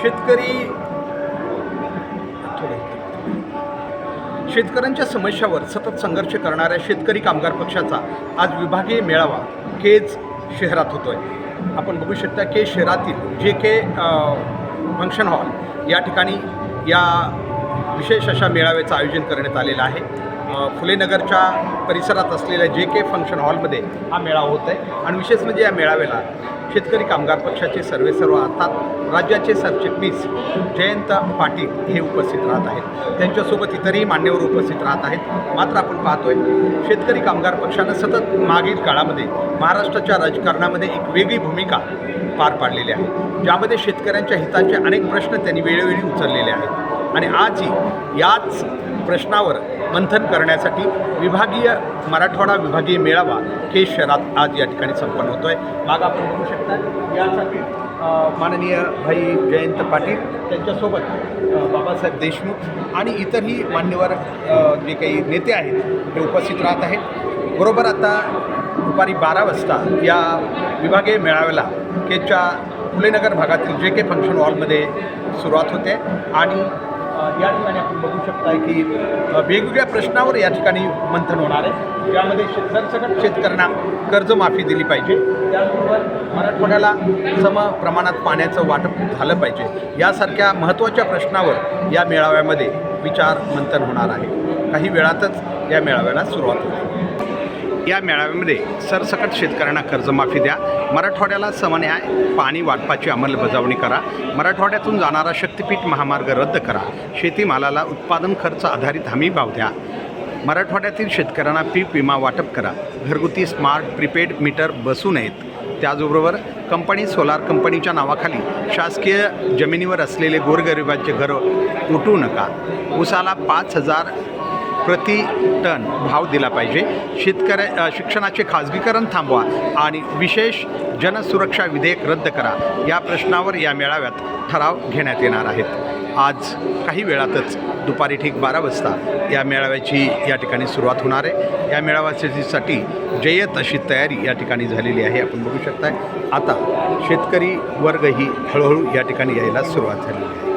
शेतकरी शेतकऱ्यांच्या समस्यावर सतत संघर्ष करणाऱ्या शेतकरी कामगार पक्षाचा आज विभागीय मेळावा केज शहरात होतोय. आपण बघू शकता के शहरातील जे के फंक्शन हॉल या ठिकाणी या विशेष अशा मेळाव्याचं आयोजन करण्यात आलेलं आहे. फुलेनगरच्या परिसरात असलेल्या जे के फंक्शन हॉलमध्ये हा मेळावा होत आहे. आणि विशेष म्हणजे या मेळाव्याला शेतकरी कामगार पक्षाचे सर्वेसर्व अर्थात राज्याचे सरचिटणीस जयंत पाटील हे उपस्थित राहत आहेत. त्यांच्यासोबत इतरही मान्यवर उपस्थित राहत आहेत. मात्र आपण पाहतोय शेतकरी कामगार पक्षानं सतत मागील काळामध्ये महाराष्ट्राच्या राजकारणामध्ये एक वेगळी भूमिका पार पाडलेली आहे. ज्यामध्ये शेतकऱ्यांच्या हिताचे अनेक प्रश्न त्यांनी वेळोवेळी उचललेले आहेत. आणि आजही याच प्रश्नावर मंथन करण्यासाठी विभागीय मराठवाडा विभागीय मेळावा हे शहरात आज या ठिकाणी संपन्न होतो आहे माग आपण बघू शकता यासाठी माननीय भाई जयंत पाटील त्यांच्यासोबत बाबासाहेब देशमुख आणि इतरही मान्यवर जे काही नेते आहेत ते उपस्थित राहत आहेत. बरोबर आता दुपारी बारा वाजता या विभागीय मेळाव्याला केच्या फुलेनगर भागातील जे के फंक्शन हॉलमध्ये सुरुवात होते आणि या ठिकाणी आपण बघू शकताय की वेगवेगळ्या प्रश्नावर या ठिकाणी मंथन होणार आहे. ज्यामध्ये सरसकट शेतकऱ्यांना कर्जमाफी दिली पाहिजे. त्याचबरोबर मराठवाड्याला सम प्रमाणात पाण्याचं वाटप झालं पाहिजे. यासारख्या महत्त्वाच्या प्रश्नावर या मेळाव्यामध्ये विचार मंथन होणार आहे. काही वेळातच या मेळाव्याला सुरुवात होईल. या मेळाव्यामध्ये सरसकट शेतकऱ्यांना कर्जमाफी द्या. मराठवाड्याला समन्याय पाणी वाटपाची अंमलबजावणी करा. मराठवाड्यातून जाणारा शक्तिपीठ महामार्ग रद्द करा. शेतीमालाला उत्पादन खर्च आधारित हमी भाव द्या. मराठवाड्यातील शेतकऱ्यांना पीक विमा वाटप करा. घरगुती स्मार्ट प्रीपेड मीटर बसू नयेत. त्याचबरोबर कंपनी सोलार कंपनीच्या नावाखाली शासकीय जमिनीवर असलेले गोरगरिबांचे घर उठू नका. उसाला पाच हजार प्रति टन भाव दिला पाहिजे. शेतकऱ्या शिक्षणाचे खाजगीकरण थांबवा आणि विशेष जनसुरक्षा विधेयक रद्द करा. या प्रश्नावर या मेळाव्यात ठराव घेण्यात येणार आहेत. आज काही वेळातच दुपारी ठीक बारा वाजता या मेळाव्याची या ठिकाणी सुरुवात होणार आहे. या मेळाव्यासाठी जयत अशी तयारी या ठिकाणी झालेली आहे. आपण बघू शकताय आता शेतकरी वर्गही हळूहळू या ठिकाणी यायला सुरुवात झालेली आहे.